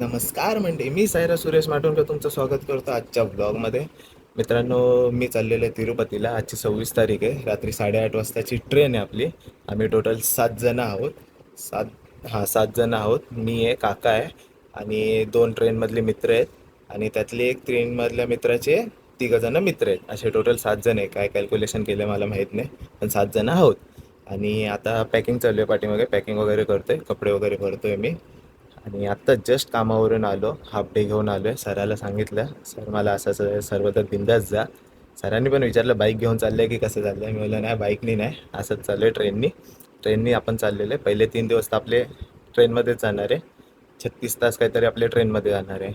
नमस्कार म्हणजे मी सायरा सुरेश माटुंकर तुमचं स्वागत करतो आजच्या ब्लॉगमध्ये मित्रांनो मी चाललेलो आहे तिरुपतीला. आजची सव्वीस तारीख आहे. रात्री साडेआठ वाजताची ट्रेन आहे आपली. आम्ही टोटल सात जण आहोत. सात हां सात जण आहोत. मी आहे काका आहे आणि दोन ट्रेनमधले मित्र आहेत. आणि त्यातले एक ट्रेनमधल्या मित्राचे तिघंजण मित्र आहेत. असे टोटल सात जण आहे. काय कॅल्क्युलेशन केलं मला माहीत नाही पण सात जण आहोत. आणि आता पॅकिंग चालू आहे पाठीमागे पॅकिंग वगैरे करतो आहे कपडे वगैरे भरतो आहे मी. आणि आत्ता जस्ट कामावरून आलो हाफ डे घेऊन आलो आहे सराला सांगितलं सर मला असं असं सर्व तर बिंदास जा. सरांनी पण विचारलं बाईक घेऊन चाललं आहे की कसं चाललं आहे मी बोललं नाही बाईकनी नाही असंच चाललं आहे ट्रेननी ट्रेननी आपण चाललेलं आहे. पहिले तीन दिवस तर आपले ट्रेनमध्येच जाणार आहे. छत्तीस तास काहीतरी आपल्या ट्रेनमध्ये जाणार आहे.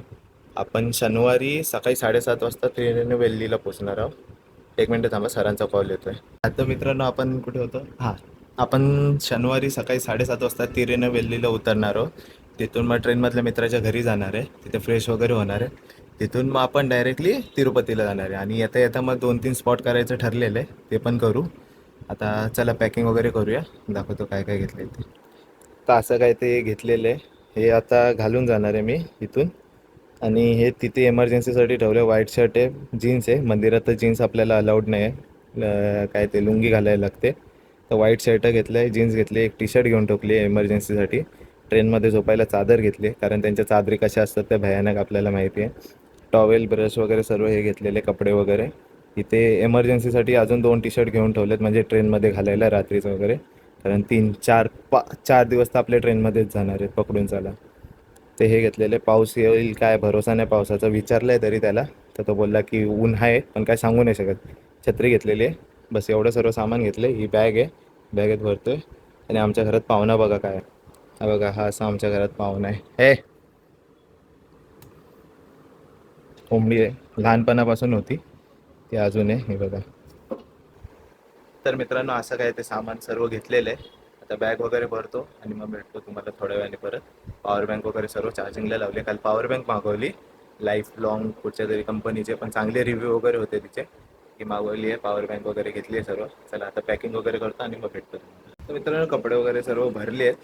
आपण शनिवारी सकाळी साडेसात वाजता ट्रेनने वेल्लीला पोचणार आहोत. एक मिनटं थांबा सरांचा कॉल येतो आहे आता मित्रांनो आपण कुठे होतो? हां. आपण शनिवारी सकाळी साडेसात वाजता तिरेनं वेल्लीला उतरणार आहोत. तिथून मग ट्रेनमधल्या मित्राच्या घरी जाणार आहे. तिथे फ्रेश वगैरे होणार आहे. तिथून मग आपण डायरेक्टली तिरुपतीला जाणार आहे. आणि येता येता मग दोन तीन स्पॉट करायचं ठरलेलं आहे. ते पण करू. आता चला पॅकिंग वगैरे करूया. दाखवतो काय काय घेतलं ते. तर असं काय ते घेतलेलं आहे. हे आता घालून जाणार आहे मी इथून. आणि हे तिथे एमर्जन्सीसाठी ठेवलं व्हाईट शर्ट आहे जीन्स आहे. मंदिरात तर जीन्स आपल्याला अलाउड नाही आहे. ल- काय ते लुंगी घालायला लागते. तर व्हाईट शर्ट घेतलं आहे जीन्स घेतली एक टी शर्ट घेऊन ठोकली आहे एमर्जन्सीसाठी ट्रेनमध्ये झोपायला चादर घेतली कारण त्यांच्या चादरी कशा असतात त्या भयानक आपल्याला माहिती आहे. टॉवेल ब्रश वगैरे सर्व हे घेतलेले कपडे वगैरे. इथे एमर्जन्सीसाठी अजून दोन टी शर्ट घेऊन ठेवलेत म्हणजे ट्रेनमध्ये घालायला रात्रीचं वगैरे. कारण तीन चार पा चार दिवस तर आपल्या ट्रेनमध्येच जाणार आहेत पकडून चाला. ते हे घेतलेले पाऊस येईल काय? भरोसा नाही पावसाचा. विचारलं आहे तरी त्याला. तर तो बोलला की ऊन आहे पण काय सांगू नाही शकत. छत्री घेतलेली आहे. बस एवढं सर्व सामान घेतलं ही बॅग आहे. बॅगेत भरतोय. आणि आमच्या घरात पाहुणा बघा काय. आहे. हा बघा हा असा आमच्या घरात पाहुणा आहे. हे. कोंबडी आहे. लहानपणापासून होती. ती अजून आहे हे बघा. तर मित्रांनो असं काय ते सामान सर्व घेतलेलं आहे. आता बॅग वगैरे भरतो आणि मग भेटतो तुम्हाला थोड्या वेळाने परत. पॉवर बँक वगैरे सर्व चार्जिंगला लावले. काल पॉवर बँक मागवली. लाईफ लॉंग कुठच्या तरी कंपनीचे पण चांगले रिव्ह्यू वगैरे होते तिचे. ती मागवली आहे पॉवर बँक वगैरे घेतली आहे सर्व. चला आता पॅकिंग वगैरे करतो आणि मग भेटतो तुम्हाला. तर मित्रांनो कपडे वगैरे सर्व भरले आहेत.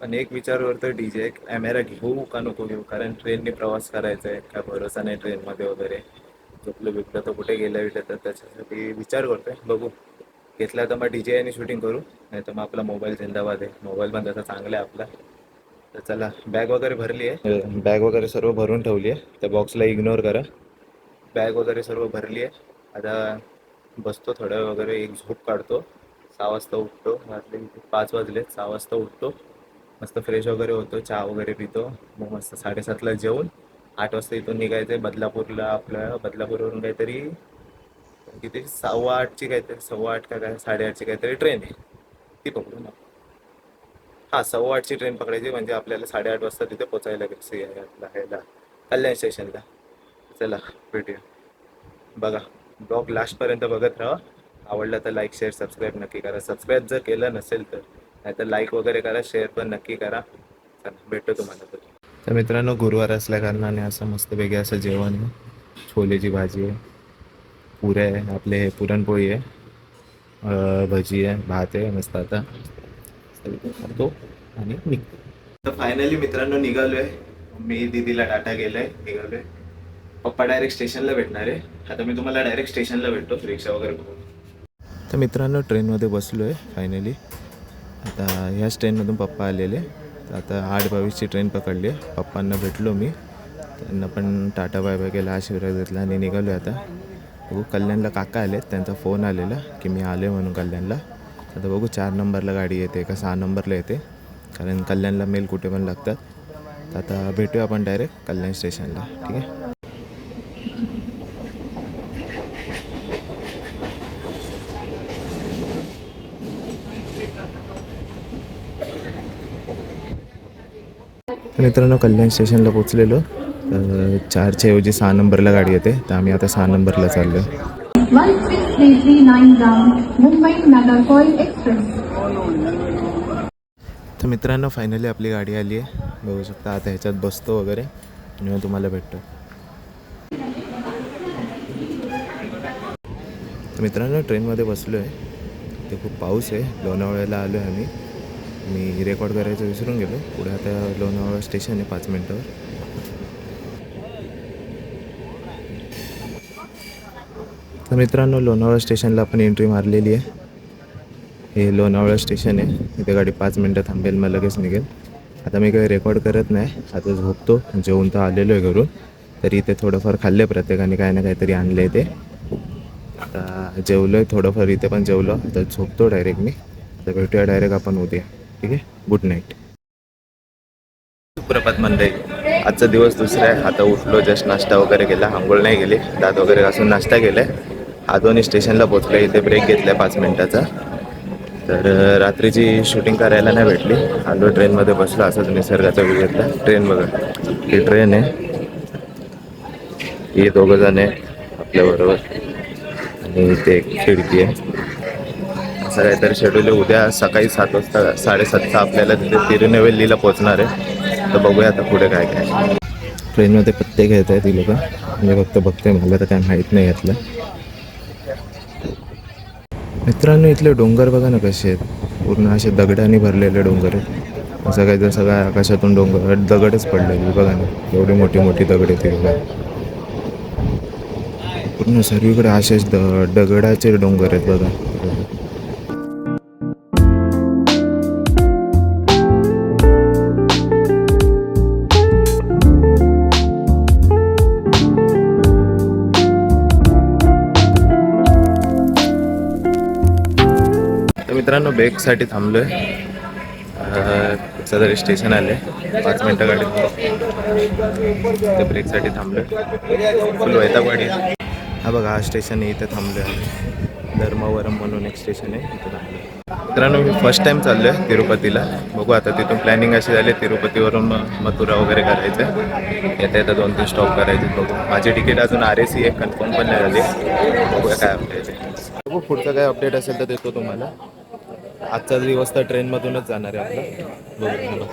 पण एक विचार करतो डी जे कॅमेरा घेऊ का नको घेऊ? कारण ट्रेनने प्रवास करायचा आहे काय भरोसा नाही ट्रेनमध्ये वगैरे. झोपलं बिपलं तर कुठे गेलं बिलं तर त्याच्यासाठी विचार करतोय. बघू. घेतला तर मग डी जे आणि शूटिंग करू. नाही तर मग आपला मोबाईल जिंदाबाद आहे. मोबाईल पण त्याचा चांगला आहे आपला. तर चला बॅग वगैरे भरली आहे? बॅग वगैरे सर्व भरून ठेवली आहे. त्या बॉक्सला इग्नोर करा. बॅग वगैरे सर्व भरली आहे. आता बसतो थोड्या वेळ वगैरे एक झोप काढतो. सहा वाजता उठतो. रात्री पाच वाजलेत. सहा वाजता उठतो. मस्त फ्रेश वगैरे होतो चहा वगैरे पितो. मग मस्त साडेसातला जेवून आठ वाजता इथून निघायचं आहे बदलापूरला आपल्या. बदलापूरवरून काहीतरी किती? सव्वा आठची काहीतरी सव्वा आठ का काय साडेआठची काहीतरी ट्रेन आहे. ती पकडू ना हां सव्वा आठची ट्रेन पकडायची म्हणजे आपल्याला साडेआठ वाजता तिथे पोचायला लागेल. ह्याला कल्याण स्टेशनला. चला भेटूया. बघा ब्लॉग लास्टपर्यंत बघत राहा. आवडलं तर लाईक शेअर सबस्क्राईब नक्की करा. सबस्क्राईब जर केलं नसेल तर. नाहीतर लाईक वगैरे करा शेअर पण नक्की करा. भेटतो तुम्हाला तर तर मित्रांनो गुरुवार असल्या कारणाने असं मस्त वेगळे असं जेवण आहे. छोलेची भाजी आहे. पुऱ्या आहे. आपले हे पुरणपोळी आहे. भजी आहे. भात आहे. मस्त आता. खातो आणि निघतो. तर फायनली मित्रांनो निघालोय. मी दीदीला टाटा गेलोय निघालोय. पप्पा डायरेक्ट स्टेशनला भेटणार आहे. आता मी तुम्हाला डायरेक्ट स्टेशनला भेटतो. रिक्षा वगैरे बघून. तर मित्रांनो ट्रेनमध्ये बसलो आहे फायनली आता ह्याच ट्रेनमधून पप्पा आलेले. तर आता आठ बावीसची ट्रेन पकडली. आहे पप्पांना भेटलो मी. त्यांना पण टाटा बाय बाय केला आशीर्वाद घेतला आणि निघालो आता. बघू कल्याणला काका आले त्यांचा फोन आलेला की मी आले म्हणून कल्याणला. आता बघू चार नंबरला गाडी येते का सहा नंबरला येते. कारण कल्याणला मेल कुठे पण लागतात. तर आता भेटूया आपण डायरेक्ट कल्याण स्टेशनला ठीक आहे? मित्रांनो कल्याण स्टेशनला पोचलेलो चारच्या ऐवजी सहा नंबरला गाडी येते. तर आम्ही आता सहा नंबरला चाललो तर मित्रांनो फायनली आपली गाडी आली आहे. बघू शकता आता ह्याच्यात बसतो वगैरे. आणि मग तुम्हाला भेटतो. तर मित्रांनो ट्रेनमध्ये बसलो आहे ते खूप पाऊस आहे. लोणावळ्याला आलो आहे आम्ही. मी रेकॉर्ड करायचं विसरून गेलो. पुढे आता लोणावळा स्टेशन आहे पाच मिनटावर. तर मित्रांनो लोणावळा स्टेशनला आपण एंट्री मारलेली आहे. हे लोणावळा स्टेशन आहे. इथे गाडी पाच मिनटं थांबेल मग लगेच निघेल. आता मी काही रेकॉर्ड करत नाही. आता झोपतो. जेवून तर आलेलो आहे घरून. तरी इथे थोडंफार खाल्लं आहे प्रत्येकाने. काही ना काहीतरी आणलं आहे ते. आता जेवलो आहे थोडंफार इथे पण जेवलो. आता झोपतो डायरेक्ट मी. आता भेटूया डायरेक्ट आपण उद्या. ठीक आहे? गुड नाईट सुप्रभात मंडळी. आजचा दिवस दुसरा आहे. आता उठलो जस्ट नाश्ता वगैरे केला. आंघोळ नाही गेली दात वगैरे घासून नाश्ता केलाय. आदोनी स्टेशनला पोचलो इथे ब्रेक घेतलाय पाच मिनिटाचा. तर रात्रीची शूटिंग करायला नाही भेटली. आलो ट्रेनमध्ये बसलो. असंच निसर्गाचा व्ह्यू घेतला. ट्रेन बघा. ही ट्रेन आहे. हे दोघं जण आहे. आपल्याबरोबर आणि इथे एक खिडकी आहे. असं काहीतरी शेड्यूल आहे. उद्या सकाळी सात वाजता साडेसातचा आपल्याला तिथे तिरुनेवेलीला पोहोचणार आहे. तर बघूया आता पुढे काय काय ट्रेनमध्ये पत्ते घेत आहे ती लोक. मी फक्त बघते मला तर काय माहीत नाही यातलं. मित्रांनो इथले डोंगर बघा ना कसे आहेत. पूर्ण असे दगडाने भरलेले डोंगर आहेत. असं काही तर सगळ्या आकाशातून डोंगर दगडच पडलेले बघा ना. एवढी मोठी मोठी दगड आहेत बघा पूर्ण सर्वीकडे असेच द दगडाचे डोंगर आहेत बघा. ब्रेकसाठी थांबलो आहे कुठचं तरी स्टेशन आले. पाच मिनटं गाडी ते ब्रेकसाठी थांबलो फुल वैतागवाडी हा बघा हा स्टेशन आहे इथे थांबलो आहे धर्मवरम म्हणून एक स्टेशन आहे इथे थांबलो मित्रांनो मी फर्स्ट टाईम चाललो आहे तिरुपतीला. बघू आता तिथून प्लॅनिंग अशी झाली. तिरुपतीवरून मग मथुरा वगैरे करायचं. येता येता दोन तीन स्टॉप करायचे. बघू. माझी तिकीट अजून आर एस सी आहे कन्फर्म पण नाही झाली. बघूया काय अपडेट आहे. बघू पुढचं काय अपडेट असेल तर देतो तुम्हाला. आजचा दिवस तर ट्रेनमधूनच जाणार आहे आपला. बघू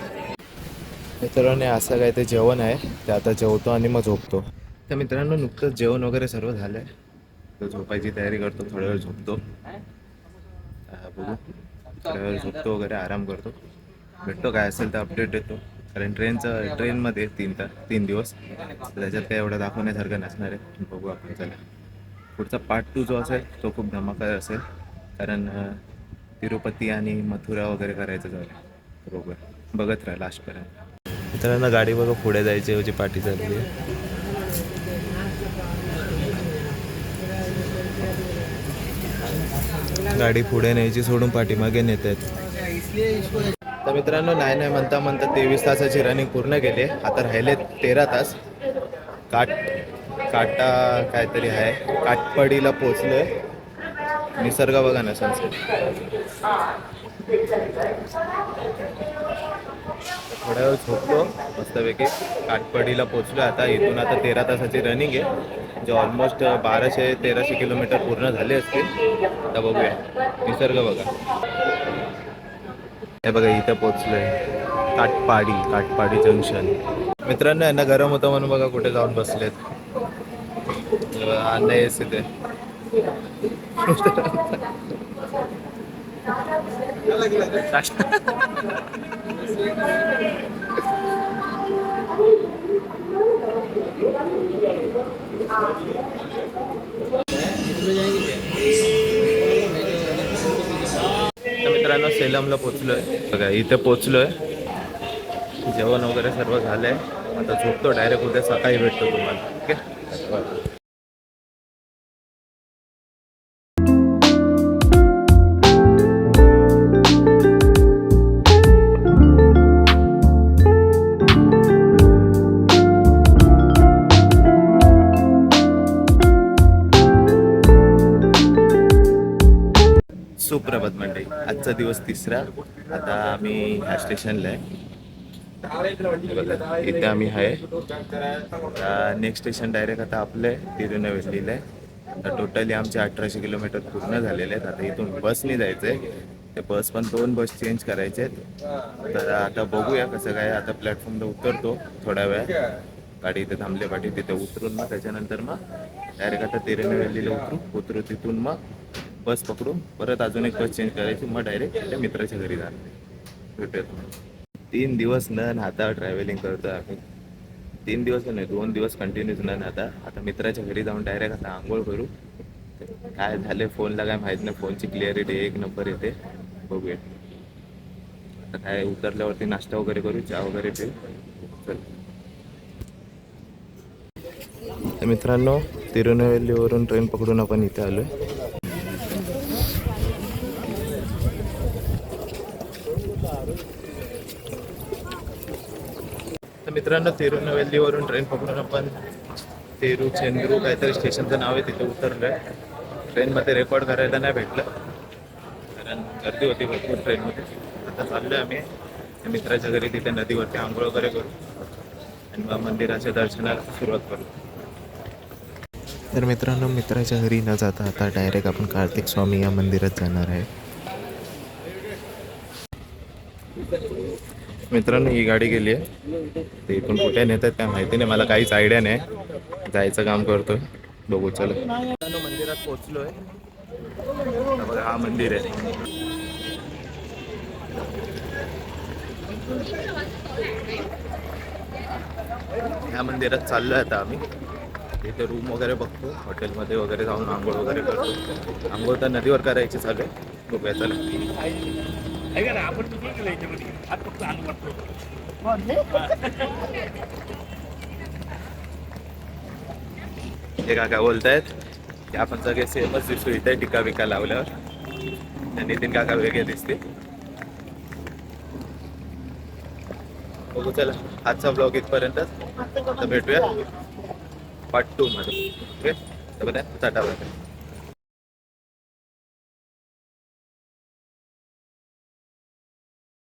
मित्रांनो असं काय ते जेवण आहे. ते आता जेवतो आणि मग झोपतो. तर मित्रांनो नुकतंच जेवण वगैरे सर्व झालं आहे तर झोपायची तयारी करतो थोड्या वेळ झोपतो. बघू. थोड्या वेळ झोपतो वगैरे आराम करतो. भेटतो काय असेल तर अपडेट देतो. कारण ट्रेनचं ट्रेनमध्ये तीन तास तीन दिवस. त्याच्यात काय एवढं दाखवण्यासारखं नसणार आहे. बघू आपण चला. पुढचा पार्ट टू जो असेल तो खूप धमाका असेल. कारण तिरुपती आणि मथुरा वगैरे करायचं झालं. बरोबर. बघत राहा लास्टपर्यंत मित्रांनो गाडी बघा पुढे जायची ऐवजी पाठी चालली गाडी पुढे न्यायची सोडून पाठीमागे नेत आहेत तर मित्रांनो नाही नाही म्हणता म्हणता तेवीस तासाची रनिंग पूर्ण केली. आता राहिले तेरा तास. काट काटा काहीतरी आहे. काटपडीला पोचलोय निसर्ग बघा ना सनसेट थोड्या वेळ झोपलो मस्तपैकी काटपडीला पोचलो आता इथून आता तेरा तासाची रनिंग आहे. जे ऑलमोस्ट बाराशे तेराशे किलोमीटर पूर्ण झाले असतील. आता बघूया. निसर्ग बघा. हे बघा इथं पोचलोय काटपाडी काटपाडी जंक्शन मित्रांनो यांना गरम होतं म्हणून बघा कुठे जाऊन बसलेत. अन्न येस इथे. मित्रांनो सेलमला पोचलोय बघा इथे पोचलोय जेवण वगैरे सर्व झालंय. आता झोपतो डायरेक्ट उद्या सकाळी भेटतो तुम्हाला. ठीक आहे सुप्रभात मंडळी. आजचा दिवस तिसरा. आता आम्ही ह्या स्टेशनला आहे. बघा, इथे आम्ही आहे. नेक्स्ट स्टेशन डायरेक्ट आता आपलं आहे तिरुनेवेलीला आहे. आता टोटली आमचे अठराशे किलोमीटर पूर्ण झालेले आहेत. आता इथून बसने जायचं आहे ते बस पण दोन बस चेंज करायचे आहेत. तर आता बघूया कसं काय आता प्लॅटफॉर्मला उतरतो थोड्या वेळ. गाडी इथे थांबले पाठी तिथे उतरून मग त्याच्यानंतर मग डायरेक्ट आता तिरुनेवेलीला उतरू. उतरू तिथून मग बस पकडून परत अजून एक बस चेंज करायची मग डायरेक्ट त्या मित्राच्या घरी जाणार. भेटूयात तीन दिवस न नाता ट्रॅव्हलिंग करतो आम्ही. तीन दिवस नाही दोन दिवस कंटिन्यूच न नाता. आता मित्राच्या घरी जाऊन डायरेक्ट आता आंघोळ करू. काय झाले फोनला काय माहीत नाही फोनची क्लिअरिटी एक नंबर येते. बघूया. आता काय उतरल्यावरती नाश्ता वगैरे करू चहा वगैरे पिऊ. चल. मित्रांनो तिरुनेवेलीवरून ट्रेन पकडून आपण इथे आलोय. तर मित्रांनो तिरुनेवेलीवरून ट्रेन पकडून आपण तेरू चेंद्रू काहीतरी स्टेशनचं नाव आहे तिथे आहे ट्रेनमध्ये रेकॉर्ड करायला नाही भेटलं. कारण गर्दी होती भरपूर ट्रेनमध्ये आता चाललोय आम्ही. त्या मित्राच्या घरी तिथे नदीवरती आंघोळ वगैरे करू आणि मग मंदिराच्या दर्शनाला सुरुवात करू. तर मित्रांनो मित्राच्या घरी न जाता आता डायरेक्ट आपण कार्तिक स्वामी या मंदिरात जाणार आहे. मित्रांनो ही गाडी गेली आहे. ते इथून कुठे आहेत काय माहिती नाही. मला काहीच आयडिया नाही. जायचं काम करतोय. बघू चल. मंदिरात पोहोचलोय. आहे बघा हा मंदिर आहे. ह्या मंदिरात चाललो आहे आता आम्ही. इथे रूम वगैरे बघतो. हॉटेलमध्ये वगैरे जाऊन आंघोळ वगैरे करतो. आंघोळ तर नदीवर करायची चालू आहे बघूया चला. ऐका ना आपण केलं याच्यामध्ये हात फक्त वाटतो. हे काका बोलतायत की आपण सगळे सेमच दिसू इथे टिका बिका लावल्यावर. नितीन काका वेगळे दिसते. बघू चला आजचा ब्लॉग इथपर्यंत. आता भेटूया. पार्ट टू मध्ये. ओके तर टाटा बाय